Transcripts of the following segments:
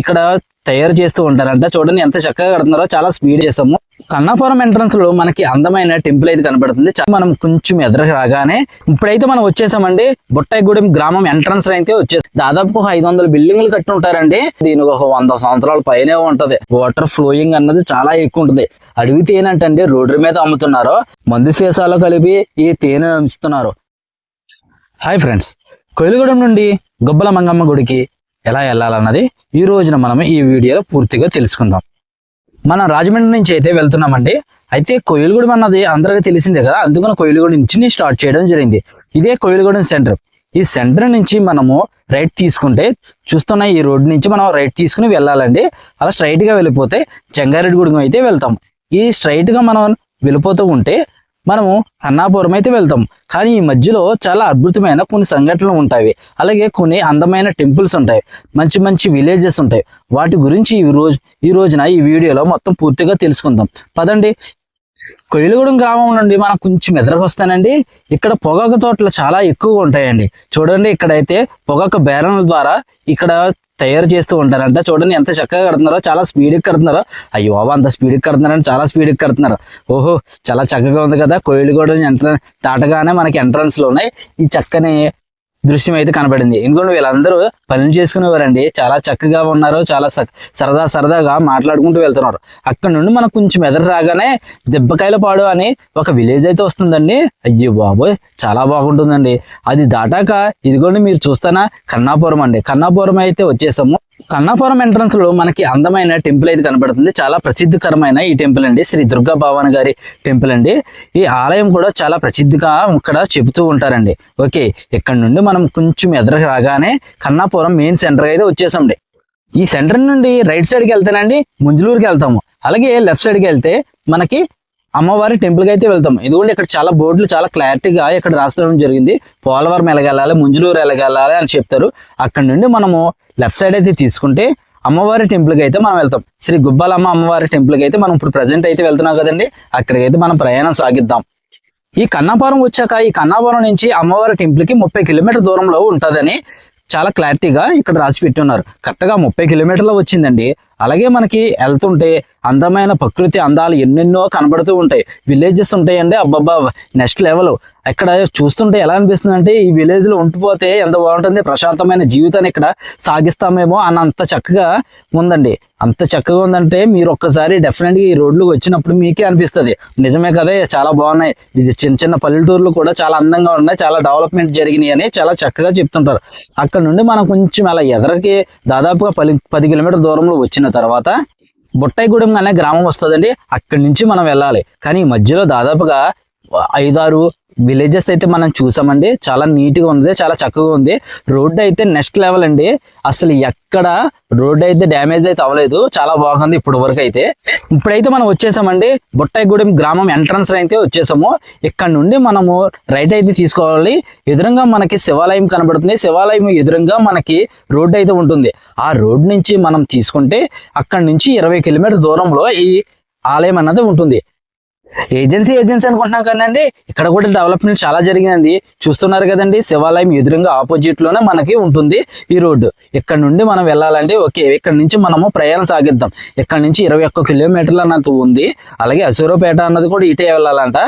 ఇక్కడ తయారు చేస్తూ ఉంటారంట. చూడండి ఎంత చక్కగా కడుతున్నారో చాలా స్పీడ్ చేస్తాము. కన్నాపురం ఎంట్రన్స్లో మనకి అందమైన టెంపుల్ అయితే కనబడుతుంది మనం కొంచెం ఎదురు రాగానే ఇప్పుడైతే మనం వచ్చేసామండి. బొట్టాయిగూడెం గ్రామం ఎంట్రన్స్ అయితే వచ్చేసి దాదాపు ఒక ఐదు వందల బిల్డింగ్లు కట్టి ఉంటారండి దీనికి ఒక వంద సంవత్సరాల పైనే ఉంటది. వాటర్ ఫ్లోయింగ్ అన్నది చాలా ఎక్కువ ఉంటుంది. అడవి తేనె అంటే రోడ్డు మీద అమ్ముతున్నారు. మందు సీసాలో కలిపి ఈ తేనె అమ్ముతున్నారు. హాయ్ ఫ్రెండ్స్ కొయిలగూడెం నుండి గొబ్బల మంగమ్మ గుడికి ఎలా వెళ్ళాలన్నది ఈ రోజున మనం ఈ వీడియోలో పూర్తిగా తెలుసుకుందాం. మనం రాజమండ్రి నుంచి అయితే వెళ్తున్నామండి. అయితే కొయిలగూడెం అన్నది అందరికీ తెలిసిందే కదా? అందుకని కొయిలగూడెం నుంచి నేను స్టార్ట్ చేయడం జరిగింది. ఇదే కొయిలగూడెం సెంటర్ ఈ సెంటర్ నుంచి మనము రైట్ తీసుకుంటే చూస్తున్న ఈ రోడ్ నుంచి మనం రైట్ తీసుకుని వెళ్ళాలండి. అలా స్ట్రైట్గా వెళ్ళిపోతే చెంగారెడ్డిగూడెం అయితే వెళ్తాం. ఈ స్ట్రైట్గా మనం వెళ్ళిపోతూ ఉంటే మనము అన్నాపురం అయితే వెళ్తాం. కానీ ఈ మధ్యలో చాలా అద్భుతమైన కొన్ని సంఘటనలు ఉంటాయి. అలాగే కొన్ని అందమైన టెంపుల్స్ ఉంటాయి. మంచి మంచి విలేజెస్ ఉంటాయి. వాటి గురించి ఈ రోజు ఈ రోజున ఈ వీడియోలో మొత్తం పూర్తిగా తెలుసుకుందాం. పదండి కొయిలగూడెం గ్రామం నుండి మనం కొంచెం ఎదురకు వస్తానండి. ఇక్కడ పొగాకు తోటలు చాలా ఎక్కువగా ఉంటాయండి. చూడండి ఇక్కడైతే పొగాకు బేరణల ద్వారా ఇక్కడ తయారు చేస్తూ ఉంటారంట. చూడండి ఎంత చక్కగా కడుతున్నారో చాలా స్పీడ్కి కడుతున్నారో. అయ్యో అంత స్పీడ్కి కడుతున్నారని చాలా స్పీడ్కి కడుతున్నారు. ఓహో చాలా చక్కగా ఉంది కదా. కోయిలగూడెం ఎంట్రన్స్ దాటగానే మనకి ఎంట్రన్స్లో ఉన్నాయి. ఈ చక్కని దృశ్యం అయితే కనబడింది ఎందుకంటే వీళ్ళందరూ పనులు చేసుకునేవారండి. చాలా చక్కగా ఉన్నారు. చాలా సరదా సరదాగా మాట్లాడుకుంటూ వెళ్తున్నారు. అక్కడ నుండి మనకు కొంచెం ఎదురు రాగానే దెబ్బకాయల పాడు అని ఒక విలేజ్ అయితే వస్తుందండి. అయ్యో బాబోయ్! చాలా బాగుంటుందండి. అది దాటాక ఇదిగోండి మీరు చూస్తానా? కన్నాపురం అండి కన్నాపురం అయితే వచ్చేసాము. కన్నాపురం ఎంట్రన్స్లో మనకి అందమైన టెంపుల్ అయితే కనబడుతుంది. చాలా ప్రసిద్ధికరమైన ఈ టెంపుల్ అండి. శ్రీ దుర్గా భవాన్ గారి టెంపుల్ అండి. ఈ ఆలయం కూడా చాలా ప్రసిద్ధిగా ఇక్కడ చెబుతూ ఉంటారండి. ఓకే ఇక్కడ నుండి మనం కొంచెం ఎదురు రాగానే కన్నాపురం మెయిన్ సెంటర్ అయితే వచ్చేసాండి ఈ సెంటర్ నుండి రైట్ సైడ్కి వెళ్తేనండి. ముంజులూరుకి వెళ్తాము. అలాగే లెఫ్ట్ సైడ్కి వెళ్తే మనకి అమ్మవారి టెంపుల్కి అయితే వెళ్తాం ఎందుకంటే ఇక్కడ చాలా బోర్డులు చాలా క్లారిటీగా ఇక్కడ రాసుకోవడం జరిగింది. పోలవరం ఎలగెళ్ళాలి ముంజులూరు ఎలగెళ్ళాలి అని చెప్తారు. అక్కడ నుండి మనము లెఫ్ట్ సైడ్ అయితే తీసుకుంటే అమ్మవారి టెంపుల్కి అయితే మనం వెళ్తాం. శ్రీ గుబ్బాలమ్మ అమ్మవారి టెంపుల్కి అయితే మనం ఇప్పుడు ప్రజెంట్ అయితే వెళ్తున్నాం కదండి. అక్కడికి అయితే మనం ప్రయాణం సాగిద్దాం. ఈ కన్నాపురం వచ్చాక ఈ కన్నాపురం నుంచి అమ్మవారి టెంపుల్కి ముప్పై కిలోమీటర్ దూరంలో ఉంటుందని చాలా క్లారిటీగా ఇక్కడ రాసి పెట్టున్నారు కరెక్ట్గా ముప్పై కిలోమీటర్లో వచ్చిందండి. అలాగే మనకి వెళ్తుంటే అందమైన ప్రకృతి అందాలు ఎన్నెన్నో కనబడుతూ ఉంటాయి. విలేజెస్ ఉంటాయండి అబ్బబ్బా నెక్స్ట్ లెవెల్ ఇక్కడ చూస్తుంటే ఎలా అనిపిస్తుంది అంటే ఈ విలేజ్లో ఉండిపోతే ఎంత బాగుంటుంది ప్రశాంతమైన జీవితాన్ని ఇక్కడ సాగిస్తామేమో అన్నంత చక్కగా ఉందండి. అంత చక్కగా ఉందంటే మీరు ఒక్కసారి డెఫినెట్గా ఈ రోడ్లు వచ్చినప్పుడు మీకే అనిపిస్తుంది. నిజమే కదా చాలా బాగున్నాయి. ఇది చిన్న చిన్న పల్లెటూర్లు కూడా చాలా అందంగా ఉన్నాయి చాలా డెవలప్మెంట్ జరిగినాయి అని చాలా చక్కగా చెప్తుంటారు. అక్కడ నుండి మనం కొంచెం అలా ఎదరకి దాదాపుగా పది పది కిలోమీటర్ దూరంలో వచ్చిన తర్వాత బుట్టాయిగూడెం అనే గ్రామం వస్తుందండి. అక్కడి నుంచి మనం వెళ్ళాలి. కానీ మధ్యలో దాదాపుగా ఐదారు విలేజెస్ అయితే మనం చూసామండి. చాలా నీట్గా ఉంది చాలా చక్కగా ఉంది. రోడ్ అయితే నెక్స్ట్ లెవెల్ అండి. అసలు ఎక్కడ రోడ్ అయితే డ్యామేజ్ అయితే అవ్వలేదు. చాలా బాగుంది ఇప్పుడు వరకు అయితే. ఇప్పుడైతే మనం వచ్చేసామండి. బుట్టాయిగూడెం గ్రామం ఎంట్రన్స్ అయితే వచ్చేసాము. ఇక్కడ నుండి మనము రైట్ అయితే తీసుకోవాలి. ఎదురుగా మనకి శివాలయం కనబడుతుంది. శివాలయం ఎదురుగా మనకి రోడ్ అయితే ఉంటుంది. ఆ రోడ్ నుంచి మనం తీసుకుంటే అక్కడ నుంచి ఇరవై కిలోమీటర్ దూరంలో ఈ ఆలయం అన్నది ఉంటుంది. ఏజెన్సీ ఏజెన్సీ అనుకుంటున్నాం కదండి. ఇక్కడ కూడా డెవలప్మెంట్ చాలా జరిగింది. చూస్తున్నారు కదండి శివాలయం ఎదురుగా ఆపోజిట్లోనే మనకి ఉంటుంది ఈ రోడ్డు. ఇక్కడ నుండి మనం వెళ్ళాలంటే ఓకే ఇక్కడ నుంచి మనము ప్రయాణం సాగిద్దాం. ఇక్కడ నుంచి ఇరవై ఒక్క కిలోమీటర్లు అన్నది ఉంది. అలాగే అసూరపేట అన్నది కూడా ఇటే వెళ్ళాలంట.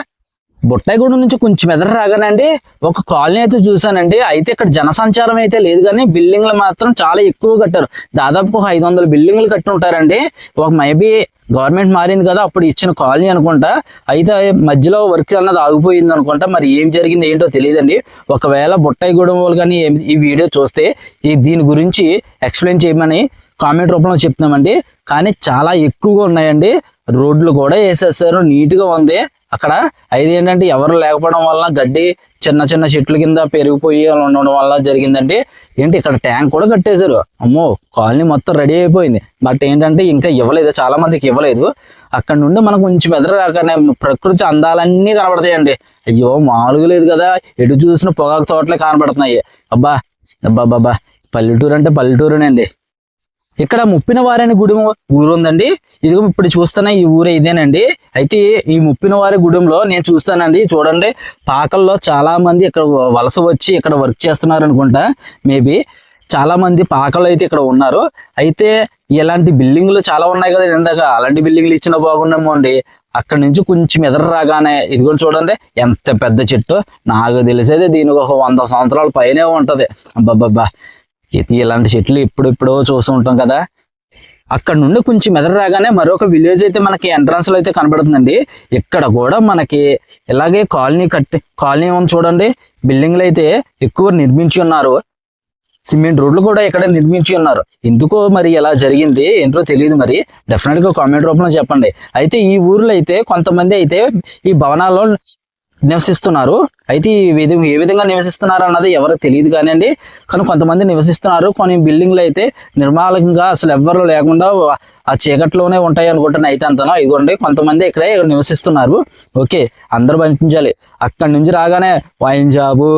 బుట్టాయిగూడెం నుంచి కొంచెం ఎదురు రాగానండి ఒక కాలనీ అయితే చూసానండి అయితే ఇక్కడ జనసంచారం అయితే లేదు కానీ బిల్డింగ్లు మాత్రం చాలా ఎక్కువ కట్టారు. దాదాపు ఒక ఐదు వందల బిల్డింగ్లు కట్టి ఉంటారండి. ఒక మేబీ గవర్నమెంట్ మారింది కదా అప్పుడు ఇచ్చిన కాలనీ అనుకుంటా. అయితే మధ్యలో వర్క్ అన్నది ఆగిపోయింది అనుకుంటా. మరి ఏం జరిగింది ఏంటో తెలియదండి. ఒకవేళ బుట్టాయిగూడెం వాళ్ళు కానీ ఏం- ఈ వీడియో చూస్తే ఈ దీని గురించి ఎక్స్ప్లెయిన్ చేయమని కామెంట్ రూపంలో చెప్తున్నామండి. కానీ చాలా ఎక్కువగా ఉన్నాయండి. రోడ్లు కూడా వేసేస్తారు నీట్గా ఉంది. అక్కడ అయితే ఏంటంటే ఎవరు లేకపోవడం వల్ల గడ్డి చిన్న చిన్న చెట్ల కింద పెరిగిపోయి ఉండడం వల్ల జరిగిందండి. ఏంటి ఇక్కడ ట్యాంక్ కూడా కట్టేశారు. అమ్మో కాలనీ మొత్తం రెడీ అయిపోయింది. బట్ ఏంటంటే ఇంకా ఇవ్వలేదు చాలా మందికి ఇవ్వలేదు. అక్కడ నుండి మనకు కొంచెం ఎదురు ప్రకృతి అందాలన్నీ కనబడతాయండి. అయ్యో మామూలుగా లేదు కదా. ఎటు చూసిన పొగాకు తోటలే కనబడుతున్నాయి. అబ్బా అబ్బా బాబా పల్లెటూరు అంటే పల్లెటూరునండి. ఇక్కడ ముప్పిన వారని గుడి ఊరు ఉందండి ఇదిగో ఇప్పుడు చూస్తున్న ఈ ఊరు ఇదేనండి. అయితే ఈ ముప్పిన వారి గుడిలో నేను చూస్తానండి. చూడండి పాకల్లో చాలా మంది ఇక్కడ వలస వచ్చి ఇక్కడ వర్క్ చేస్తున్నారు అనుకుంటా మేబీ. చాలా మంది పాకలు అయితే ఇక్కడ ఉన్నారు. అయితే ఇలాంటి బిల్డింగ్లు చాలా ఉన్నాయి కదా ఇందాక. అలాంటి బిల్డింగ్లు ఇచ్చిన బాగున్నామో అండి. అక్కడ నుంచి కొంచెం ఎదురు రాగానే ఇది కూడా చూడండి ఎంత పెద్ద చెట్టు. నాకు తెలిసేది దీనికి ఒక వంద సంవత్సరాల పైనే ఉంటది. అబ్బబ్బబ్బా. ఇలాంటి చెట్లు ఎప్పుడెప్పుడో ఎప్పుడో చూస్తూ ఉంటాం కదా. అక్కడ నుండి కొంచెం మెదడు రాగానే మరొక విలేజ్ అయితే మనకి ఎంట్రన్స్లో అయితే కనబడుతుందండి. ఇక్కడ కూడా మనకి ఇలాగే కాలనీ కట్టి కాలనీ ఉంది చూడండి. బిల్డింగ్లు అయితే ఎక్కువ నిర్మించి ఉన్నారు. సిమెంట్ రోడ్లు కూడా ఇక్కడ నిర్మించి ఉన్నారు. ఎందుకో మరి ఎలా జరిగింది? ఏంటో తెలియదు మరి. డెఫినెట్గా కామెంట్ రూపంలో చెప్పండి. అయితే ఈ ఊర్లో అయితే కొంతమంది అయితే ఈ భవనాల్లో నివసిస్తున్నారు. అయితే ఈ విధంగా ఏ విధంగా నివసిస్తున్నారు అన్నది ఎవరు తెలియదు కానివ్వండి. కానీ కొంతమంది నివసిస్తున్నారు. కొన్ని బిల్డింగ్లు అయితే నిర్మాలంగా అసలు ఎవ్వరు లేకుండా ఆ చీకట్లోనే ఉంటాయి అనుకుంటున్నా అయితే అంతనో? ఇదిగోండి కొంతమంది ఇక్కడే నివసిస్తున్నారు. ఓకే అందరూ పంపించాలి అక్కడి నుంచి రాగానే వైన్ జాబు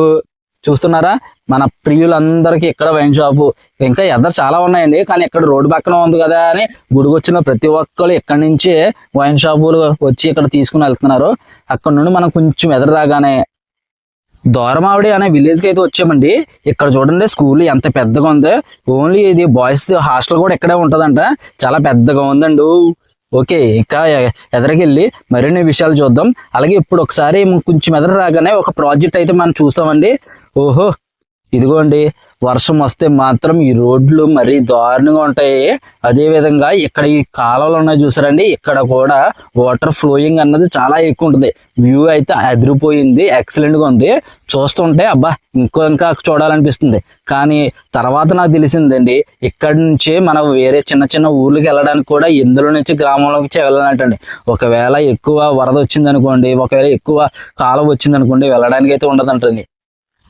చూస్తున్నారా? మన ప్రియులందరికీ ఇక్కడ వైన్ షాపు? ఇంకా ఎదరు చాలా ఉన్నాయండి కానీ ఇక్కడ రోడ్డు పక్కన ఉంది కదా అని గుడికొచ్చిన ప్రతి ఒక్కరు ఇక్కడ నుంచి వైన్ షాపులు వచ్చి ఇక్కడ తీసుకుని వెళ్తున్నారు. అక్కడ నుండి మనం కొంచెం ఎదురు రాగానే దూరమావిడి అనే విలేజ్కి అయితే వచ్చామండి. ఇక్కడ చూడండి స్కూల్ ఎంత పెద్దగా ఉంది. ఓన్లీ ఇది బాయ్స్ హాస్టల్ కూడా ఇక్కడే ఉంటుందంట. చాలా పెద్దగా ఉందండి. ఓకే ఇంకా ఎదరికెళ్ళి మరిన్ని విషయాలు చూద్దాం. అలాగే ఇప్పుడు ఒకసారి కొంచెం ఎదురు రాగానే ఒక ప్రాజెక్ట్ అయితే మనం చూస్తామండి. ఓహో ఇదిగోండి. వర్షం వస్తే మాత్రం ఈ రోడ్లు మరీ దారుణంగా ఉంటాయి. అదే విధంగా ఇక్కడ ఈ కాలువలు ఉన్నాయి చూసారండి. ఇక్కడ కూడా వాటర్ ఫ్లోయింగ్ అన్నది చాలా ఎక్కువ ఉంటుంది. వ్యూ అయితే అదిరిపోయింది. ఎక్సలెంట్గా ఉంది. చూస్తుంటే అబ్బా ఇంకో ఇంకా చూడాలనిపిస్తుంది. కానీ తర్వాత నాకు తెలిసిందండి ఇక్కడ నుంచి మనం వేరే చిన్న చిన్న ఊర్లకి వెళ్ళడానికి కూడా ఇందులో నుంచి గ్రామంలోకి వెళ్ళాలంటండి. ఒకవేళ ఎక్కువ వరద వచ్చింది అనుకోండి ఒకవేళ ఎక్కువ కాలం వచ్చింది అనుకోండి వెళ్ళడానికి అయితే ఉండదంటండి.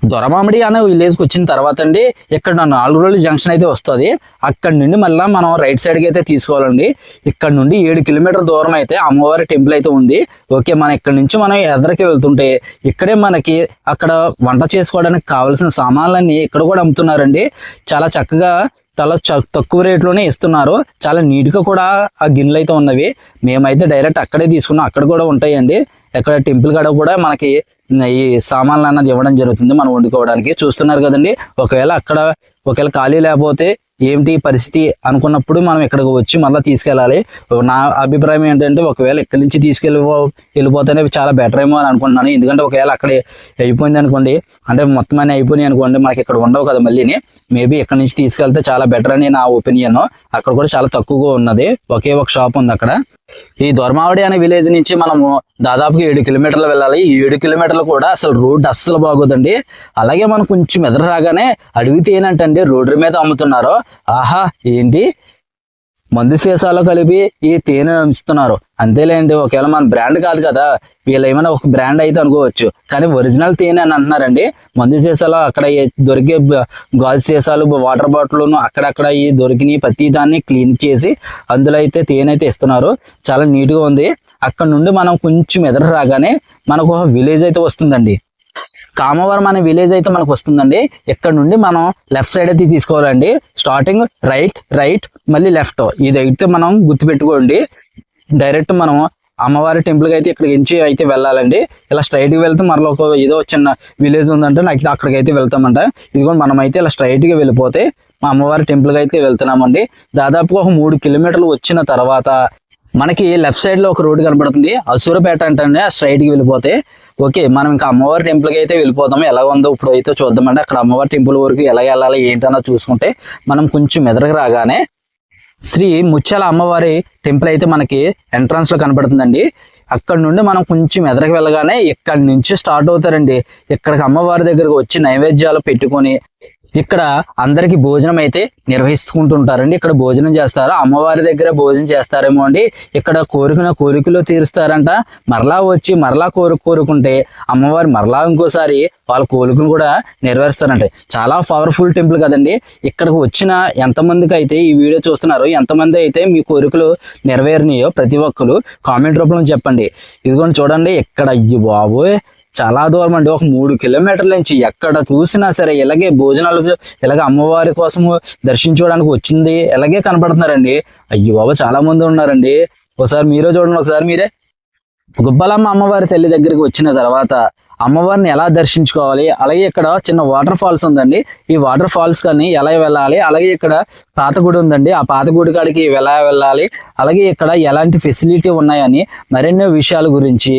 దొరమామిడి అనే విలేజ్కి వచ్చిన తర్వాత అండి ఇక్కడ నాలుగు రోజులు జంక్షన్ అయితే వస్తుంది. అక్కడ నుండి మళ్ళీ మనం రైట్ సైడ్కి అయితే తీసుకోవాలండి. ఇక్కడ నుండి ఏడు కిలోమీటర్ దూరం అయితే అమ్మవారి టెంపుల్ అయితే ఉంది. ఓకే మనం ఇక్కడ నుంచి మనం ఎదరికి వెళ్తుంటే ఇక్కడే మనకి అక్కడ వంట చేసుకోవడానికి కావాల్సిన సామాన్లన్నీ ఇక్కడ కూడా అమ్ముతున్నారండి. చాలా చక్కగా చాలా చ- తక్కువ రేట్లోనే ఇస్తున్నారు. చాలా నీట్గా కూడా ఆ గిన్నెలు అయితే ఉన్నవి. మేమైతే డైరెక్ట్ అక్కడే తీసుకున్నాం. అక్కడ కూడా ఉంటాయండి. ఎక్కడ టెంపుల్ కాడ కూడా మనకి ఈ సామాన్లు అన్నది ఇవ్వడం జరుగుతుంది మనం వండుకోవడానికి. చూస్తున్నారు కదండి. ఒకవేళ అక్కడ ఒకవేళ ఖాళీ లేకపోతే ఏంటి పరిస్థితి అనుకున్నప్పుడు మనం ఇక్కడికి వచ్చి మళ్ళీ తీసుకెళ్ళాలి. నా అభిప్రాయం ఏంటంటే ఒకవేళ ఇక్కడి నుంచి తీసుకెళ్ళి వెళ్ళిపోతేనే చాలా బెటర్ ఏమో అని అనుకుంటున్నాను. ఎందుకంటే ఒకవేళ అక్కడ అయిపోయింది అనుకోండి అంటే మొత్తం అన్ని అయిపోయినాయి అనుకోండి మనకి ఇక్కడ ఉండవు కదా మళ్ళీని. మేబీ ఇక్కడ నుంచి తీసుకెళ్తే చాలా బెటర్ అని నా ఒపీనియన్. అక్కడ కూడా చాలా తక్కువగా ఉన్నది. ఒకే ఒక షాప్ ఉంది అక్కడ. ఈ దొరమావడి అనే విలేజ్ నుంచి మనము దాదాపుగా ఏడు కిలోమీటర్లు వెళ్ళాలి. ఈ ఏడు కిలోమీటర్లు కూడా అసలు రోడ్ అస్సలు బాగోదండి. అలాగే మనం కొంచెం ఎదురు రాగానే అడిగితే ఏంటంటే రోడ్డు మీద అమ్ముతున్నారు. ఆహా ఏంటి? మందు సీసాలో కలిపి ఈ తేనె అంచుతున్నారు అంతేలేండి ఒకవేళ మన బ్రాండ్ కాదు కదా వీళ్ళు ఏమైనా ఒక బ్రాండ్ అయితే అనుకోవచ్చు. కానీ ఒరిజినల్ తేనె అని అంటున్నారండి. మందు సీసాలో అక్కడ దొరికే గాజు సీసాలు వాటర్ బాటిల్ అక్కడక్కడ ఈ దొరికిన ప్రతి దాన్ని క్లీన్ చేసి అందులో అయితే తేనె అయితే ఇస్తున్నారు. చాలా నీట్గా ఉంది. అక్కడ నుండి మనం కొంచెం ఎదురు రాగానే మనకు ఒక విలేజ్ అయితే వస్తుందండి. కామవరం అనే విలేజ్ అయితే మనకు వస్తుందండి. ఇక్కడ నుండి మనం లెఫ్ట్ సైడ్ అయితే తీసుకోవాలండి. స్టార్టింగ్ రైట్ రైట్ మళ్ళీ లెఫ్ట్ ఇది అయితే మనం గుర్తుపెట్టుకోండి. డైరెక్ట్ మనం అమ్మవారి టెంపుల్కి అయితే ఇక్కడ ఎంచి అయితే వెళ్ళాలండి. ఇలా స్ట్రైట్గా వెళ్తే మనలో ఒక ఏదో చిన్న విలేజ్ ఉందంటే నాకు అక్కడికి అయితే వెళ్తామంట. కూడా మనం అయితే ఇలా స్ట్రైట్గా వెళ్ళిపోతే మా అమ్మవారి టెంపుల్కి అయితే వెళ్తున్నామండి. దాదాపుగా ఒక మూడు కిలోమీటర్లు వచ్చిన తర్వాత మనకి లెఫ్ట్ సైడ్లో ఒక రోడ్డు కనబడుతుంది. అసూరపేట అంటే స్ట్రైట్కి వెళ్ళిపోతే ఓకే మనం ఇంకా అమ్మవారి టెంపుల్కి అయితే వెళ్ళిపోతాము ఎలా ఉందో ఇప్పుడు అయితే చూద్దామండి. అక్కడ అమ్మవారి టెంపుల్ వరకు ఎలా వెళ్ళాలి ఏంటన్నా చూసుకుంటే మనం కొంచెం ఎదురుకు రాగానే శ్రీ ముత్యాల అమ్మవారి టెంపుల్ అయితే మనకి ఎంట్రన్స్లో కనబడుతుందండి అక్కడ నుండి మనం కొంచెం ఎదరికి వెళ్ళగానే ఇక్కడ నుంచి స్టార్ట్ అవుతారండి. ఇక్కడికి అమ్మవారి దగ్గరకు వచ్చి నైవేద్యాలు పెట్టుకొని ఇక్కడ అందరికి భోజనం అయితే నిర్వహిస్తుంటుంటారండి. ఇక్కడ భోజనం చేస్తారు. అమ్మవారి దగ్గర భోజనం చేస్తారేమో అండి. ఇక్కడ కోరుకున్న కోరికలు తీరుస్తారంట. మరలా వచ్చి మరలా కోరిక కోరుకుంటే అమ్మవారి మరలా ఇంకోసారి వాళ్ళ కోరికలు కూడా నెరవేరుస్తారంట. చాలా పవర్ఫుల్ టెంపుల్ కదండి. ఇక్కడికి వచ్చిన ఎంతమందికి అయితే ఈ వీడియో చూస్తున్నారో ఎంతమంది అయితే మీ కోరికలు నెరవేరినాయో ప్రతి ఒక్కరు కామెంట్ రూపంలో చెప్పండి. ఇదిగోండి చూడండి. ఇక్కడ అయ్యి బాబోయ్. చాలా దూరం అండి. ఒక మూడు కిలోమీటర్ల నుంచి ఎక్కడ చూసినా సరే ఇలాగే భోజనాలు ఇలాగే అమ్మవారి కోసము దర్శించుకోవడానికి వచ్చింది. ఇలాగే కనపడుతున్నారండి. అయ్యో బాబా చాలా మంది ఉన్నారండి. ఒకసారి మీరే చూడండి ఒకసారి మీరే. గుబ్బలమ్మ అమ్మవారి తల్లి దగ్గరికి వచ్చిన తర్వాత అమ్మవారిని ఎలా దర్శించుకోవాలి? అలాగే ఇక్కడ చిన్న వాటర్ ఫాల్స్ ఉందండి. ఈ వాటర్ ఫాల్స్ కానీ ఎలా వెళ్ళాలి? అలాగే ఇక్కడ పాత గుడి ఉందండి. ఆ పాత గుడి కాడికి ఎలా వెళ్ళాలి? అలాగే ఇక్కడ ఎలాంటి ఫెసిలిటీ ఉన్నాయని మరెన్నో విషయాల గురించి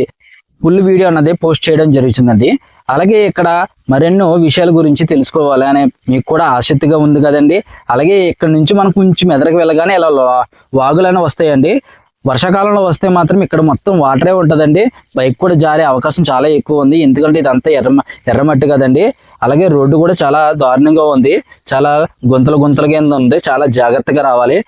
ఫుల్ వీడియో అన్నది పోస్ట్ చేయడం జరుగుతుందండి. అలాగే ఇక్కడ మరెన్నో విషయాల గురించి తెలుసుకోవాలి అని మీకు కూడా ఆసక్తిగా ఉంది కదండి. అలాగే ఇక్కడ నుంచి మనం కొంచెం ఎదరికి వెళ్ళగానే ఇలా వాగులైనా వాగులనే వస్తాయండి. వర్షాకాలంలో వస్తే మాత్రం ఇక్కడ మొత్తం వాటరే ఉంటుందండి. బైక్ కూడా జారే అవకాశం చాలా ఎక్కువ ఉంది. ఎందుకంటే ఇదంతా ఎర్ర ఎర్రమట్టి కదండి. అలాగే రోడ్డు కూడా చాలా దారుణంగా ఉంది. చాలా గుంతలు గుంతలు కింద ఉంది. చాలా జాగ్రత్తగా రావాలి.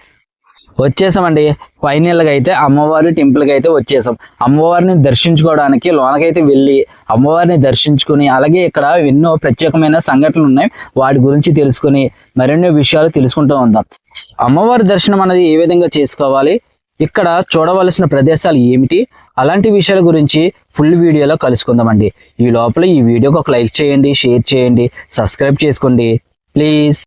వచ్చేసామండి. ఫైనల్గా అయితే అమ్మవారి టెంపుల్కి అయితే వచ్చేసాం. అమ్మవారిని దర్శించుకోవడానికి లోనకైతే వెళ్ళి అమ్మవారిని దర్శించుకుని అలాగే ఇక్కడ ఎన్నో ప్రత్యేకమైన సంఘటనలు ఉన్నాయి. వాటి గురించి తెలుసుకుని మరెన్నో విషయాలు తెలుసుకుంటూ ఉందాం. అమ్మవారి దర్శనం అనేది ఏ విధంగా చేసుకోవాలి? ఇక్కడ చూడవలసిన ప్రదేశాలు ఏమిటి? అలాంటి విషయాల గురించి ఫుల్ వీడియోలో కలుసుకుందామండి. ఈ లోపల ఈ వీడియోకి ఒక లైక్ చేయండి షేర్ చేయండి సబ్స్క్రైబ్ చేసుకోండి. ప్లీజ్